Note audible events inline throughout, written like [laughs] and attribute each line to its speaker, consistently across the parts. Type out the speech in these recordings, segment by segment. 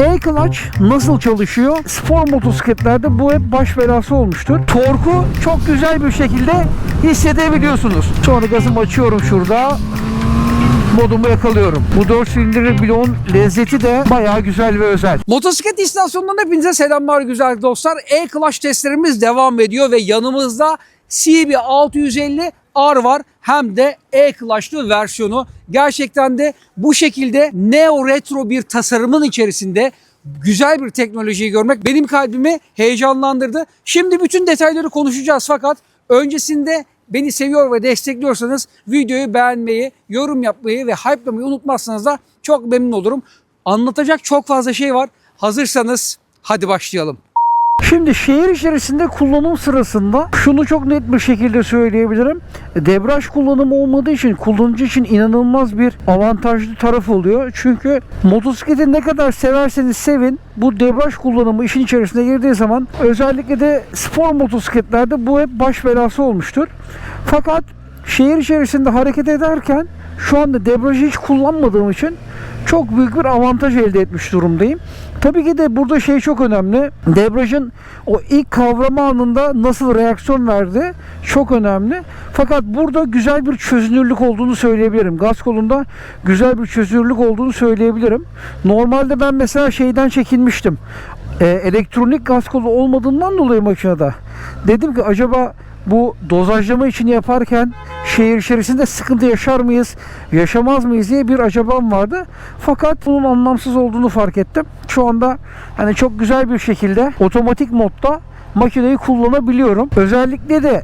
Speaker 1: E-clutch nasıl çalışıyor? Spor motosikletlerde bu hep baş belası olmuştur. Torku çok güzel bir şekilde hissedebiliyorsunuz. Sonra gazımı açıyorum şurada. Modumu yakalıyorum. Bu 4 silindirli bloğun lezzeti de bayağı güzel ve özel.
Speaker 2: Motosiklet istasyonundan hepinize selamlar güzel dostlar. E-Clash testlerimiz devam ediyor ve yanımızda CB 650 R var. Hem de E-Clash'lı versiyonu. Gerçekten de bu şekilde neo retro bir tasarımın içerisinde güzel bir teknolojiyi görmek benim kalbimi heyecanlandırdı. Şimdi bütün detayları konuşacağız fakat öncesinde beni seviyor ve destekliyorsanız videoyu beğenmeyi, yorum yapmayı ve hype'lamayı unutmazsanız da çok memnun olurum. Anlatacak çok fazla şey var. Hazırsanız hadi başlayalım.
Speaker 1: Şimdi şehir içerisinde kullanım sırasında şunu çok net bir şekilde söyleyebilirim. Debraj kullanımı olmadığı için kullanıcı için inanılmaz bir avantajlı taraf oluyor. Çünkü motosikleti ne kadar severseniz sevin bu debraj kullanımı işin içerisine girdiği zaman özellikle de spor motosikletlerde bu hep baş belası olmuştur. Fakat şehir içerisinde hareket ederken şu anda debrajı hiç kullanmadığım için çok büyük bir avantaj elde etmiş durumdayım. Tabii ki de burada şey çok önemli. Debrajın o ilk kavrama anında nasıl reaksiyon verdi çok önemli. Fakat burada güzel bir çözünürlük olduğunu söyleyebilirim. Gaz kolunda güzel bir çözünürlük olduğunu söyleyebilirim. Normalde ben mesela şeyden çekinmiştim. Ee, elektronik gaz kolu olmadığından dolayı makinede. Dedim ki acaba bu dozajlama için yaparken şehir içerisinde sıkıntı yaşar mıyız, yaşamaz mıyız diye bir acabam vardı. Fakat bunun anlamsız olduğunu fark ettim. Şu anda hani çok güzel bir şekilde otomatik modda makineyi kullanabiliyorum. Özellikle de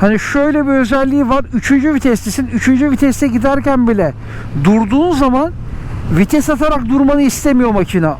Speaker 1: Hani şöyle bir özelliği var. Üçüncü viteslisin. Üçüncü viteste giderken bile durduğun zaman vites atarak durmanı istemiyor makine.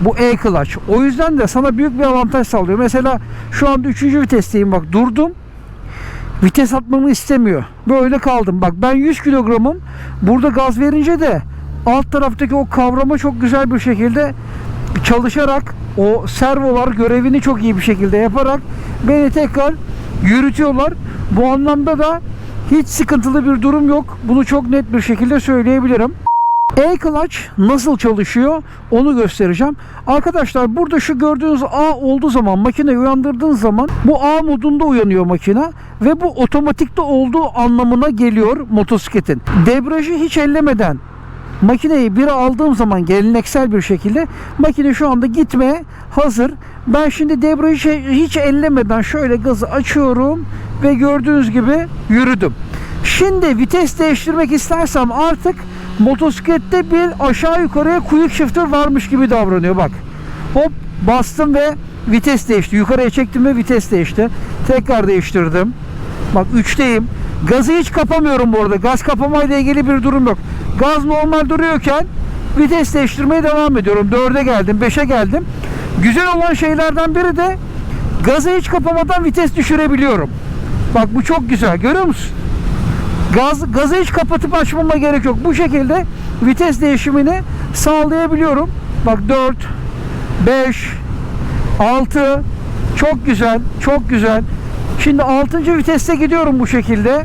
Speaker 1: Bu e-clutch. O yüzden de sana büyük bir avantaj sağlıyor. Mesela şu anda üçüncü vitesteyim bak durdum vites atmamı istemiyor. Böyle kaldım. Bak ben 100 kilogramım. Burada gaz verince de alt taraftaki o kavrama çok güzel bir şekilde çalışarak o servolar görevini çok iyi bir şekilde yaparak beni tekrar yürütüyorlar. Bu anlamda da hiç sıkıntılı bir durum yok. Bunu çok net bir şekilde söyleyebilirim. E-clutch nasıl çalışıyor onu göstereceğim. Arkadaşlar burada şu gördüğünüz A olduğu zaman makineyi uyandırdığınız zaman bu A modunda uyanıyor makine ve bu otomatikte olduğu anlamına geliyor motosikletin. Debriyajı hiç ellemeden makineyi bir aldığım zaman geleneksel bir şekilde makine şu anda gitmeye hazır. Ben şimdi debriyajı hiç ellemeden şöyle gazı açıyorum ve gördüğünüz gibi yürüdüm. Şimdi vites değiştirmek istersem artık motosiklette bir aşağı yukarıya quick shifter varmış gibi davranıyor bak. Hop bastım ve vites değişti. Yukarıya çektim ve vites değişti. Tekrar değiştirdim. Bak 3'teyim. Gazı hiç kapamıyorum bu arada. Gaz kapamayla ilgili bir durum yok. Gaz normal duruyorken vites değiştirmeye devam ediyorum. 4'e geldim, 5'e geldim. Güzel olan şeylerden biri de gazı hiç kapamadan vites düşürebiliyorum. Bak bu çok güzel. Görüyor musun? Gaz, gazı hiç kapatıp açmama gerek yok. Bu şekilde vites değişimini sağlayabiliyorum. Bak 4, 5, 6 çok güzel, çok güzel. Şimdi 6. viteste gidiyorum bu şekilde.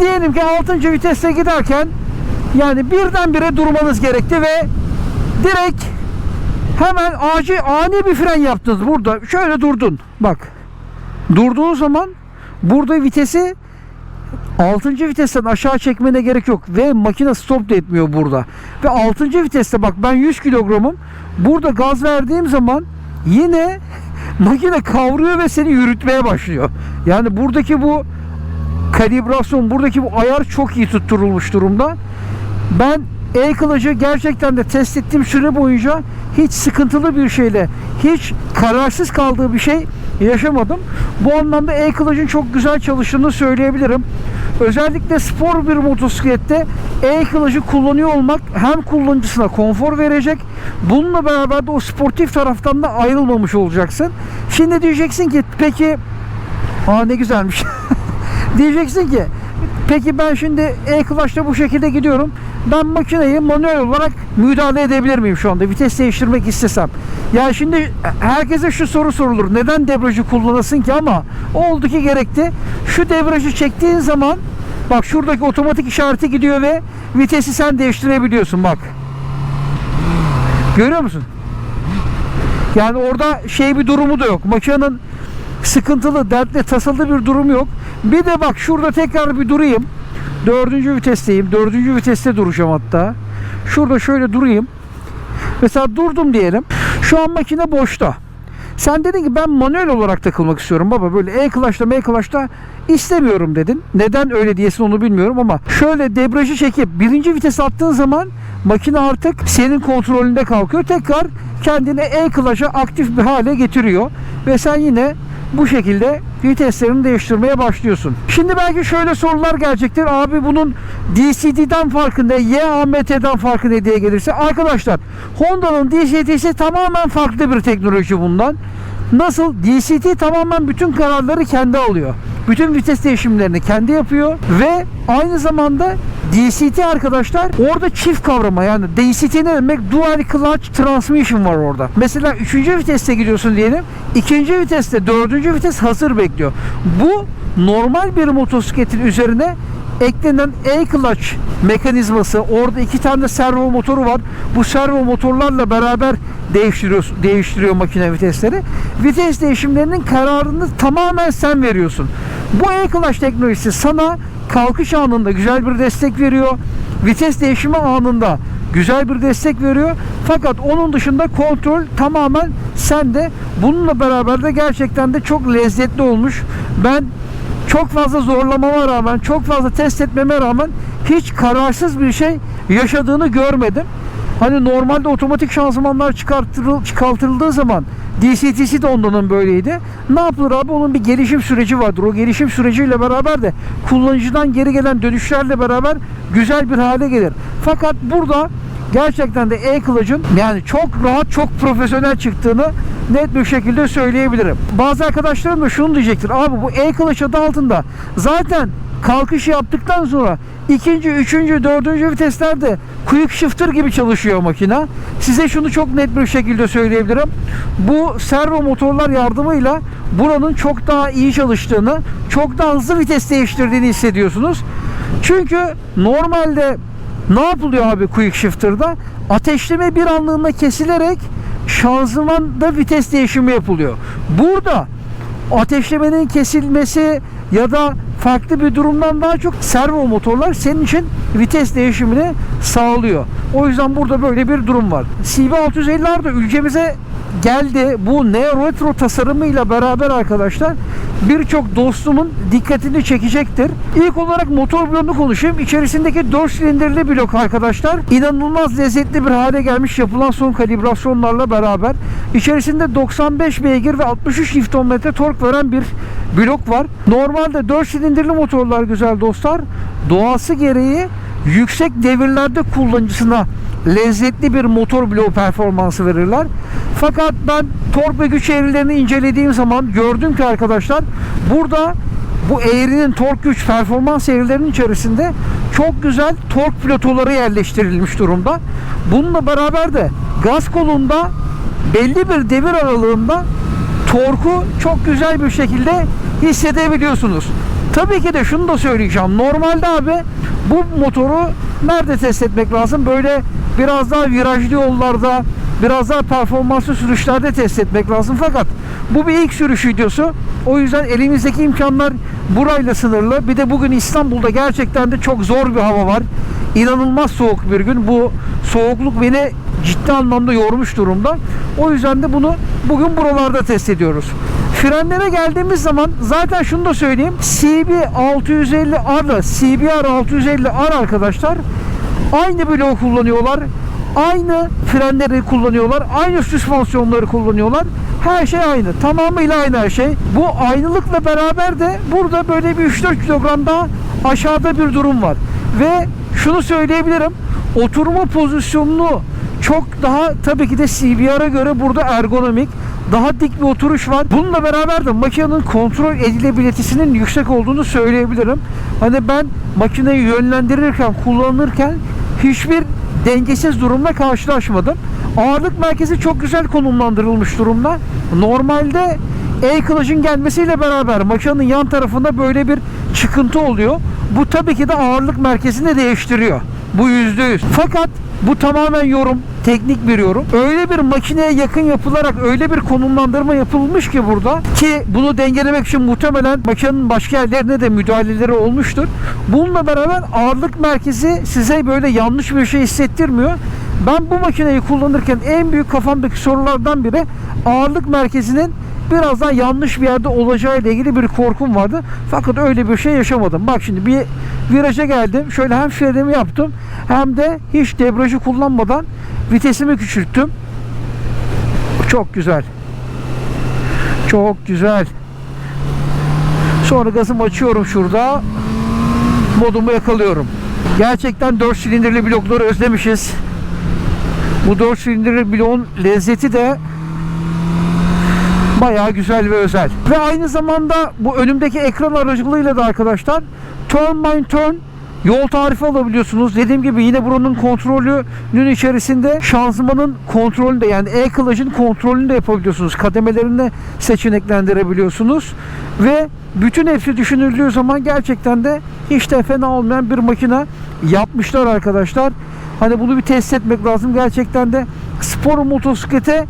Speaker 1: Diyelim ki 6. viteste giderken yani birdenbire durmanız gerekti ve direkt hemen acil ani bir fren yaptınız burada. Şöyle durdun. Bak. Durduğun zaman burada vitesi 6. vitesten aşağı çekmene gerek yok ve makine stop da etmiyor burada. Ve 6. viteste bak ben 100 kilogramım. Burada gaz verdiğim zaman yine [laughs] makine kavruyor ve seni yürütmeye başlıyor. Yani buradaki bu kalibrasyon, buradaki bu ayar çok iyi tutturulmuş durumda. Ben e-kılıcı gerçekten de test ettiğim süre boyunca hiç sıkıntılı bir şeyle, hiç kararsız kaldığı bir şey yaşamadım. Bu anlamda e-kılıcın çok güzel çalıştığını söyleyebilirim. Özellikle spor bir motosiklette e-kılıcı kullanıyor olmak hem kullanıcısına konfor verecek. Bununla beraber de o sportif taraftan da ayrılmamış olacaksın. Şimdi diyeceksin ki peki aa ne güzelmiş. [laughs] diyeceksin ki peki ben şimdi e-clutch'ta bu şekilde gidiyorum. Ben makineyi manuel olarak müdahale edebilir miyim şu anda? Vites değiştirmek istesem. Ya şimdi herkese şu soru sorulur. Neden debriyajı kullanasın ki ama oldu ki gerekti. Şu debriyajı çektiğin zaman bak şuradaki otomatik işareti gidiyor ve vitesi sen değiştirebiliyorsun bak. Görüyor musun? Yani orada şey bir durumu da yok. Makinenin sıkıntılı, dertli, tasalı bir durum yok. Bir de bak şurada tekrar bir durayım. Dördüncü vitesteyim. Dördüncü viteste duracağım hatta. Şurada şöyle durayım. Mesela durdum diyelim. Şu an makine boşta. Sen dedin ki ben manuel olarak takılmak istiyorum baba. Böyle E-Clutch'ta M-Clutch'ta istemiyorum dedin. Neden öyle diyesin onu bilmiyorum ama şöyle debriyajı çekip birinci vites attığın zaman makine artık senin kontrolünde kalkıyor. Tekrar kendini E-Clutch'a aktif bir hale getiriyor. Ve sen yine bu şekilde viteslerini değiştirmeye başlıyorsun. Şimdi belki şöyle sorular gelecektir. Abi bunun DCT'den farkı ne? YAMT'den farkı diye gelirse. Arkadaşlar Honda'nın DCT'si tamamen farklı bir teknoloji bundan. Nasıl? DCT tamamen bütün kararları kendi alıyor. Bütün vites değişimlerini kendi yapıyor ve aynı zamanda DCT arkadaşlar orada çift kavrama yani DCT ne demek? Dual Clutch Transmission var orada. Mesela 3. viteste gidiyorsun diyelim. 2. viteste 4. vites hazır bekliyor. Bu normal bir motosikletin üzerine eklenen E-Clutch mekanizması orada iki tane de servo motoru var. Bu servo motorlarla beraber değiştiriyor, değiştiriyor makine vitesleri. Vites değişimlerinin kararını tamamen sen veriyorsun. Bu E-Clutch teknolojisi sana kalkış anında güzel bir destek veriyor. Vites değişimi anında güzel bir destek veriyor. Fakat onun dışında kontrol tamamen sende. Bununla beraber de gerçekten de çok lezzetli olmuş. Ben çok fazla zorlamama rağmen, çok fazla test etmeme rağmen hiç kararsız bir şey yaşadığını görmedim. Hani normalde otomatik şanzımanlar çıkartırıl, çıkartıldığı zaman DCT'si de ondanın böyleydi. Ne yapılır abi? Onun bir gelişim süreci vardır. O gelişim süreciyle beraber de kullanıcıdan geri gelen dönüşlerle beraber güzel bir hale gelir. Fakat burada gerçekten de e-kılıcın yani çok rahat, çok profesyonel çıktığını net bir şekilde söyleyebilirim. Bazı arkadaşlarım da şunu diyecektir. Abi bu e-kılıç adı altında zaten kalkış yaptıktan sonra ikinci, üçüncü, dördüncü viteslerde quick shifter gibi çalışıyor makina. Size şunu çok net bir şekilde söyleyebilirim. Bu servo motorlar yardımıyla buranın çok daha iyi çalıştığını, çok daha hızlı vites değiştirdiğini hissediyorsunuz. Çünkü normalde ne yapılıyor abi quick shifter'da? Ateşleme bir anlığında kesilerek şanzımanda vites değişimi yapılıyor. Burada ateşlemenin kesilmesi ya da farklı bir durumdan daha çok servo motorlar senin için vites değişimini sağlıyor. O yüzden burada böyle bir durum var. CB650'ler de ülkemize geldi. Bu Neo Retro tasarımıyla beraber arkadaşlar birçok dostumun dikkatini çekecektir. İlk olarak motor bloğunu konuşayım. İçerisindeki 4 silindirli blok arkadaşlar inanılmaz lezzetli bir hale gelmiş yapılan son kalibrasyonlarla beraber. İçerisinde 95 beygir ve 63 Nm tork veren bir blok var. Normalde 4 silindirli motorlar güzel dostlar. Doğası gereği yüksek devirlerde kullanıcısına lezzetli bir motor bloğu performansı verirler. Fakat ben tork ve güç eğrilerini incelediğim zaman gördüm ki arkadaşlar burada bu eğrinin tork güç performans eğrilerinin içerisinde çok güzel tork pilotoları yerleştirilmiş durumda. Bununla beraber de gaz kolunda belli bir devir aralığında torku çok güzel bir şekilde hissedebiliyorsunuz. Tabii ki de şunu da söyleyeceğim. Normalde abi bu motoru nerede test etmek lazım? Böyle biraz daha virajlı yollarda, biraz daha performanslı sürüşlerde test etmek lazım. Fakat bu bir ilk sürüş videosu. O yüzden elimizdeki imkanlar burayla sınırlı. Bir de bugün İstanbul'da gerçekten de çok zor bir hava var. İnanılmaz soğuk bir gün. Bu soğukluk beni ciddi anlamda yormuş durumda. O yüzden de bunu bugün buralarda test ediyoruz. Frenlere geldiğimiz zaman zaten şunu da söyleyeyim. CB 650R ile CBR 650R arkadaşlar aynı bloğu kullanıyorlar. Aynı frenleri kullanıyorlar. Aynı süspansiyonları kullanıyorlar. Her şey aynı. Tamamıyla aynı her şey. Bu aynılıkla beraber de burada böyle bir 3-4 kilogram daha aşağıda bir durum var. Ve şunu söyleyebilirim. Oturma pozisyonunu çok daha tabii ki de CBR'a göre burada ergonomik daha dik bir oturuş var. Bununla beraber de makinenin kontrol edilebilitesinin yüksek olduğunu söyleyebilirim. Hani ben makineyi yönlendirirken, kullanırken hiçbir dengesiz durumla karşılaşmadım. Ağırlık merkezi çok güzel konumlandırılmış durumda. Normalde E-Clutch'ın gelmesiyle beraber makinenin yan tarafında böyle bir çıkıntı oluyor. Bu tabii ki de ağırlık merkezini değiştiriyor. Bu yüzde yüz. Fakat bu tamamen yorum. Teknik bir yorum. Öyle bir makineye yakın yapılarak öyle bir konumlandırma yapılmış ki burada ki bunu dengelemek için muhtemelen makinenin başka yerlerine de müdahaleleri olmuştur. Bununla beraber ağırlık merkezi size böyle yanlış bir şey hissettirmiyor. Ben bu makineyi kullanırken en büyük kafamdaki sorulardan biri ağırlık merkezinin birazdan yanlış bir yerde olacağı ile ilgili bir korkum vardı. Fakat öyle bir şey yaşamadım. Bak şimdi bir viraja geldim. Şöyle hem frenimi yaptım hem de hiç debriyajı kullanmadan vitesimi küçülttüm. Çok güzel. Çok güzel. Sonra gazımı açıyorum şurada. Modumu yakalıyorum. Gerçekten 4 silindirli blokları özlemişiz. Bu 4 silindirli bloğun lezzeti de bayağı güzel ve özel. Ve aynı zamanda bu önümdeki ekran aracılığıyla da arkadaşlar turn by turn yol tarifi alabiliyorsunuz. Dediğim gibi yine buranın kontrolünün içerisinde şanzımanın kontrolünü de yani e-kılıcın kontrolünü de yapabiliyorsunuz. Kademelerini de seçeneklendirebiliyorsunuz. Ve bütün hepsi düşünüldüğü zaman gerçekten de hiç de fena olmayan bir makine yapmışlar arkadaşlar. Hani bunu bir test etmek lazım. Gerçekten de spor motosiklete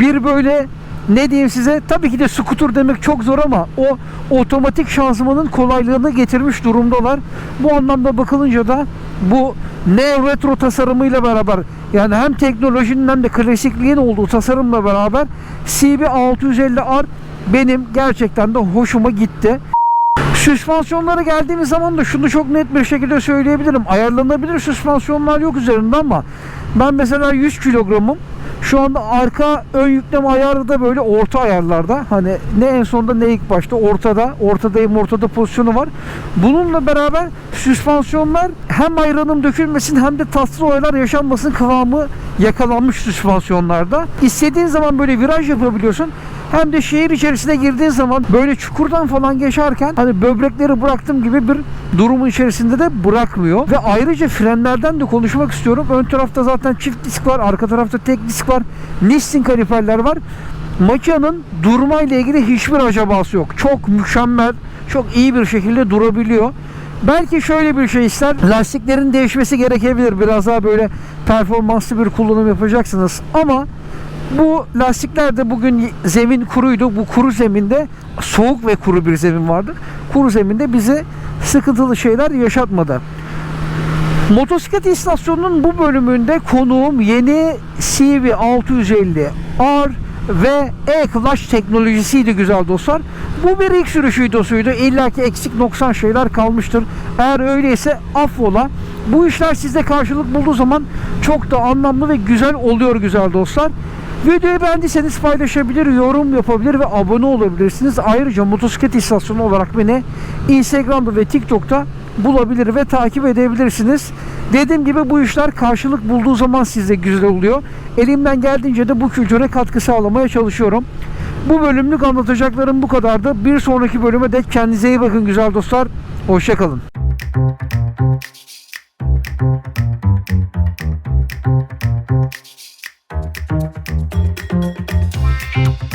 Speaker 1: bir böyle ne diyeyim size tabii ki de skuter demek çok zor ama o otomatik şanzımanın kolaylığını getirmiş durumdalar. Bu anlamda bakılınca da bu neo retro tasarımıyla beraber yani hem teknolojinin hem de klasikliğin olduğu tasarımla beraber CB650R benim gerçekten de hoşuma gitti. Süspansiyonlara geldiğimiz zaman da şunu çok net bir şekilde söyleyebilirim. Ayarlanabilir süspansiyonlar yok üzerinde ama ben mesela 100 kilogramım. Şu anda arka ön yükleme ayarı da böyle orta ayarlarda. Hani ne en sonda ne ilk başta ortada. Ortadayım ortada pozisyonu var. Bununla beraber süspansiyonlar hem ayranım dökülmesin hem de tatsız olaylar yaşanmasın kıvamı yakalanmış süspansiyonlarda. İstediğin zaman böyle viraj yapabiliyorsun. Hem de şehir içerisine girdiğin zaman böyle çukurdan falan geçerken hani böbrekleri bıraktım gibi bir durumun içerisinde de bırakmıyor. Ve ayrıca frenlerden de konuşmak istiyorum. Ön tarafta zaten çift disk var, arka tarafta tek disk var. Nissin kaliperler var. Makinenin durma ile ilgili hiçbir acabası yok. Çok mükemmel, çok iyi bir şekilde durabiliyor. Belki şöyle bir şey ister. Lastiklerin değişmesi gerekebilir. Biraz daha böyle performanslı bir kullanım yapacaksınız. Ama bu lastiklerde bugün zemin kuruydu. Bu kuru zeminde soğuk ve kuru bir zemin vardı. Kuru zeminde bize sıkıntılı şeyler yaşatmadı. Motosiklet istasyonunun bu bölümünde konuğum yeni CV650 R ve E-Clutch teknolojisiydi güzel dostlar. Bu bir ilk sürüş videosuydu. İlla ki eksik noksan şeyler kalmıştır. Eğer öyleyse affola. Bu işler sizde karşılık bulduğu zaman çok da anlamlı ve güzel oluyor güzel dostlar. Videoyu beğendiyseniz paylaşabilir, yorum yapabilir ve abone olabilirsiniz. Ayrıca motosiklet istasyonu olarak beni Instagram'da ve TikTok'ta bulabilir ve takip edebilirsiniz. Dediğim gibi bu işler karşılık bulduğu zaman sizde güzel oluyor. Elimden geldiğince de bu kültüre katkı sağlamaya çalışıyorum. Bu bölümlük anlatacaklarım bu kadardı. Bir sonraki bölüme dek kendinize iyi bakın güzel dostlar. Hoşçakalın. えっ?